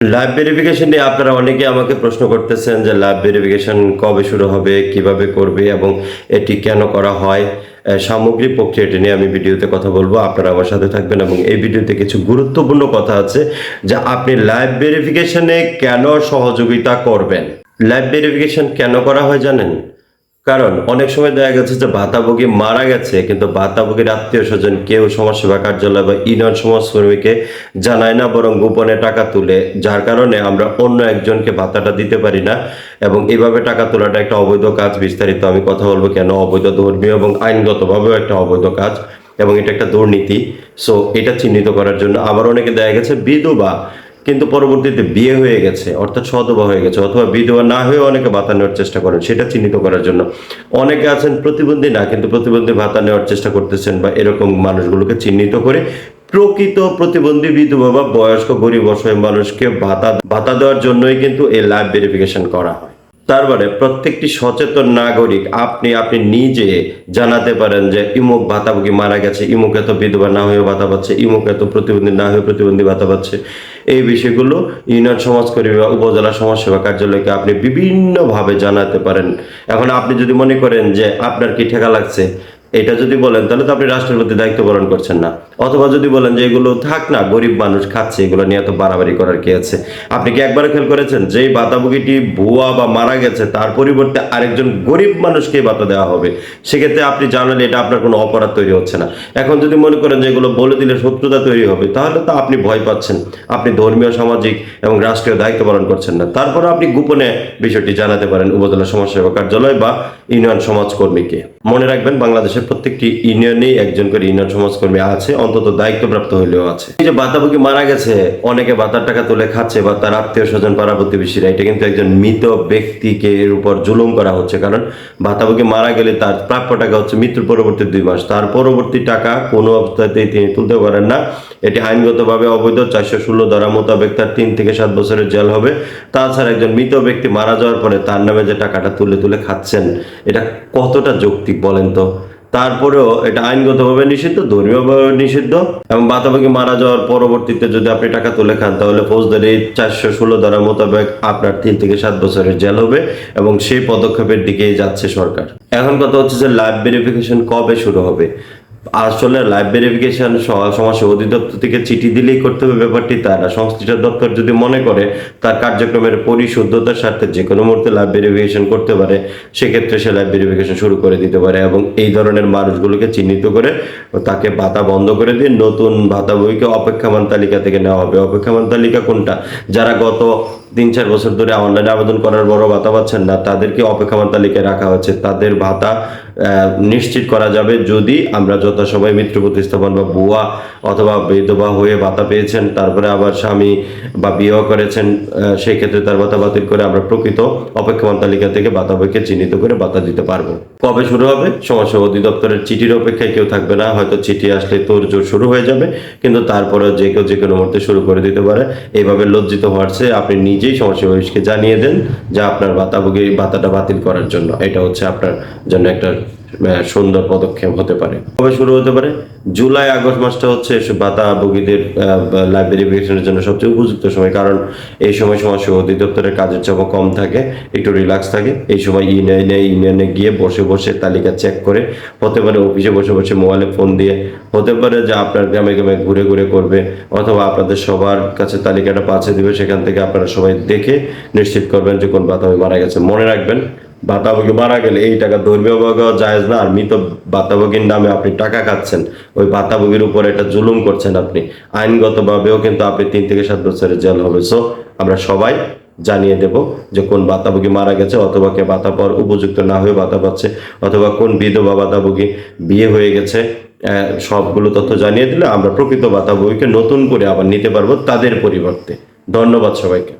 Live verification নিয়ে আপনারা অনেকে আমাকে প্রশ্ন করতেছেন যে লাইভ ভেরিফিকেশন কবে শুরু হবে, কীভাবে করবে এবং এটি কেন করা হয়? সামগ্রিক প্রক্রিয়াটি নিয়ে আমি ভিডিওতে কথা বলব। আপনারা আমার সাথে থাকবেন এবং এই ভিডিওতে কিছু গুরুত্বপূর্ণ কথা আছে যে আপনি লাইভ ভেরিফিকেশনে কেন সহযোগিতা করবেন? লাইভ ভেরিফিকেশন কেন করা হয় জানেন? কারণ অনেক সময় দেখা গেছে যে ভাতাভোগী মারা গেছে, কিন্তু ভাতাভোগীর আত্মীয় স্বজন কেউ সমাজসেবা কার্যালয় বা ইউনিয়ন সমাজকর্মীকে জানায় না, বরং গোপনে টাকা তুলে, যার কারণে আমরা অন্য একজনকে ভাতাটা দিতে পারি না এবং এভাবে টাকা তোলাটা একটা অবৈধ কাজ বিস্তারিত। আমি কথা বলব কেন? অবৈধ ধর্মীয় এবং আইনগতভাবেও একটা অবৈধ কাজ এবং এটা একটা দুর্নীতি। সো এটা চিহ্নিত করার জন্য আবার অনেকে দেখা গেছে বিধবা কিন্তু পরবর্তীতে বিয়ে হয়ে গেছে, অর্থাৎ সদবা হয়ে গেছে, অথবা বিধবা না হয়ে অনেকে ভাতা নেওয়ার চেষ্টা করেন, সেটা চিহ্নিত করার জন্য। অনেকে আছেন প্রতিবন্ধী না, কিন্তু প্রতিবন্ধী ভাতা নেওয়ার চেষ্টা করতেছেন বা এরকম মানুষগুলোকে চিহ্নিত করে প্রকৃত প্রতিবন্ধী বিধবা বা বয়স্ক গরিব অসহায় মানুষকে ভাতা ভাতা দেওয়ার জন্যই কিন্তু এই লাইভ ভেরিফিকেশন করা হয়। তারপরে প্রত্যেকটি সচেতন নাগরিক, আপনি আপনি নিজে জানাতে পারেন যে ইমুক ভাতাভোগী মারা গেছে, ইমুক এত বিধবা না হয়ে ভাতা পাচ্ছে, ইমুক এত প্রতিবন্ধী না হয়ে প্রতিবন্ধী ভাতা পাচ্ছে। এই বিষয়গুলো ইউনিয়ন সমাজকর্মী বা উপজেলা সমাজসেবা কার্যালয়কে আপনি বিভিন্নভাবে জানাতে পারেন। এখন আপনি যদি মনে করেন যে আপনার কি ঠেকা লাগছে এটা যদি বলেন, তাহলে তো আপনি রাষ্ট্রের প্রতি দায়িত্ব পালন করছেন না। অথবা যদি বলেন যে এগুলো থাক না, গরিব মানুষ খাচ্ছে, এগুলো নিয়ে এত বাড়াবাড়ি করার কি আছে? আপনি কি একবার খেয়াল করেছেন যেই বাতাবুকিটি ভুয়া বা মারা গেছে, তার পরিবর্তে আরেকজন গরিব মানুষকে বাতা দেওয়া হবে? সেক্ষেত্রে আপনি জানালে এটা আপনার কোনো অপরাধ তৈরি হচ্ছে না। এখন যদি মনে করেন যে এগুলো বলে দিলে শত্রুতা তৈরি হবে, তাহলে তো আপনি ভয় পাচ্ছেন। আপনি ধর্মীয়, সামাজিক এবং রাষ্ট্রীয় দায়িত্ব পালন করছেন না। তারপরে আপনি গোপনে বিষয়টি জানাতে পারেন। উপজেলা সমাজসেবা কার্যালয় বা ইউনিয়ন সমাজকর্মীকে। মনে রাখবেন, বাংলাদেশের প্রত্যেকটি ইউনিয়নেই একজন করে ইউনিয়ন সমাজকর্মী আছে, অন্তত দায়িত্বপ্রাপ্ত হইলেও আছে। এই যে বাতাবুকি মারা গেছে, অনেকে বাতার টাকা তুলে খাচ্ছে বা তার আত্মীয় স্বজন পাড়া প্রতিবেশীরা, এটা কিন্তু একজন মৃত ব্যক্তিকে এর উপর জুলুম করা হচ্ছে। কারণ বাতাবুকি মারা গেলে তার প্রাপ্য টাকা হচ্ছে মৃত্যুর পরবর্তী দুই মাস। তার পরবর্তী টাকা কোনো অবস্থাতেই তিনি তুলতে পারেন না। এটি আইনগতভাবে অবৈধ, চারশো ষোলো ধারা মোতাবেক তার তিন থেকে সাত বছরের জেল হবে। তাছাড়া একজন মৃত ব্যক্তি মারা যাওয়ার পরে তার নামে যে টাকাটা তুলে তুলে খাচ্ছেন এটা কতটা যৌক্তিক বলেন তো? তারপরেও এটা আইনগতভাবে নিষিদ্ধ, ধর্মীয়ভাবে নিষিদ্ধ এবং বাতাবাকি মারা যাওয়ার পরবর্তীতে যদি আপনি টাকা তুলে খান, তাহলে ফৌজদারি চারশো ষোলো ধারা মোতাবেক আপনার তিন থেকে সাত বছরের জেল হবে এবং সেই পদক্ষেপের দিকেই যাচ্ছে সরকার। এখন কথা হচ্ছে যে লাইভ ভেরিফিকেশন কবে শুরু হবে? আসলে লাইভ ভেরিফিকেশন সমাজসেবা অধিদপ্তর থেকে চিঠি দিলেই করতে হবে ব্যাপারটি, তা না। সংশ্লিষ্ট দপ্তর যদি মনে করে তার কার্যক্রমের পরিশুদ্ধতার স্বার্থে যে কোনো মুহূর্তে লাইভ ভেরিফিকেশন করতে পারে, সেক্ষেত্রে সে লাইভ ভেরিফিকেশন শুরু করে দিতে পারে এবং এই ধরনের মানুষগুলোকে চিহ্নিত করে তাকে ভাতা বন্ধ করে দিয়ে নতুন ভাতা বইকে অপেক্ষামান তালিকা থেকে নেওয়া হবে। অপেক্ষামান তালিকা কোনটা? যারা গত তিন চার বছর ধরে অনলাইনে আবেদন করার বড় ভাতা পাচ্ছেন না। তাদেরকে অপেক্ষামান তালিকায় রাখা হচ্ছে। তাদের ভাতা নিশ্চিত করা যাবে যদি আমরা যথাসময়ে মিত্র প্রতিস্থাপন বা বুয়া অথবা বিধবা হয়ে ভাতা পেয়েছেন, তারপরে আবার স্বামী বা বিবাহ করেছেন সেই ক্ষেত্রে তার ভাতা বাতিল করে আমরা প্রকৃত অপেক্ষমান তালিকা থেকে ভাতা বইকে চিহ্নিত করে ভাতা দিতে পারব। কবে শুরু হবে? সমাজসেবা অধিদপ্তরের চিঠির অপেক্ষায় কেউ থাকবে না। হয়তো চিঠি আসলে তোর জোর শুরু হয়ে যাবে, কিন্তু তারপরে যে কেউ যে কোনো মুহূর্তে শুরু করে দিতে পারে। এইভাবে লজ্জিত হওয়ার চেয়ে আপনি নিজেই সমস্যা জানিয়ে দেন যা আপনার ভাতাভোগী ভাতাটা বাতিল করার জন্য। এটা হচ্ছে আপনার জন্য একটা সুন্দর পদক্ষেপ হতে পারে। কবে শুরু হতে পারে? জুলাই, আগস্ট মাসটা হচ্ছে এসব ভাতাভোগীদের লাইভ ভেরিফিকেশনের জন্য সবচেয়ে উপযুক্ত সময়। কারণ এই সময় সমাজসেবা অধিদপ্তরের কাজের চাপও কম থাকে, একটু রিল্যাক্স থাকে। এই সময় ইউনিয়নে ইউনিয়নে গিয়ে বসে বসে তালিকা চেক করে, হতে পারে অফিসে বসে বসে মোবাইলে ফোন দিয়ে, হতে পারে যে আপনার গ্রামে গ্রামে ঘুরে ঘুরে করবে, অথবা আপনাদের সবার কাছে তালিকাটা পাচ্ছে দিবে, সেখান থেকে আপনারা সবাই দেখে নিশ্চিত করবেন যে কোন বাতাবি মারা গেছে। মনে রাখবেন বাতাবকি মারা গেলে এই টাকা ধর্মীয় জায়েজ না, আর মৃত বাতাবকির নামে আপনি টাকা খাচ্ছেন। ওই বাতাবকির উপর এটা জুলুম করছেন আপনি। আইনগতভাবেও কিন্তু আপনি তিন থেকে সাত বছরের জেল হবে। সো আমরা সবাই জানিয়ে দেব যে কোন বাতাবুকি মারা গেছে অথবা কে বাতা পাওয়ার উপযুক্ত না হয়ে বাতা পাচ্ছে, অথবা কোন বিধবা বাতাবুকি বিয়ে হয়ে গেছে সবগুলো তথ্য জানিয়ে দিলে আমরা প্রকৃত বাতাবুকিকে নতুন করে আবার নিতে পারব তাদের পরিবর্তে। ধন্যবাদ সবাইকে।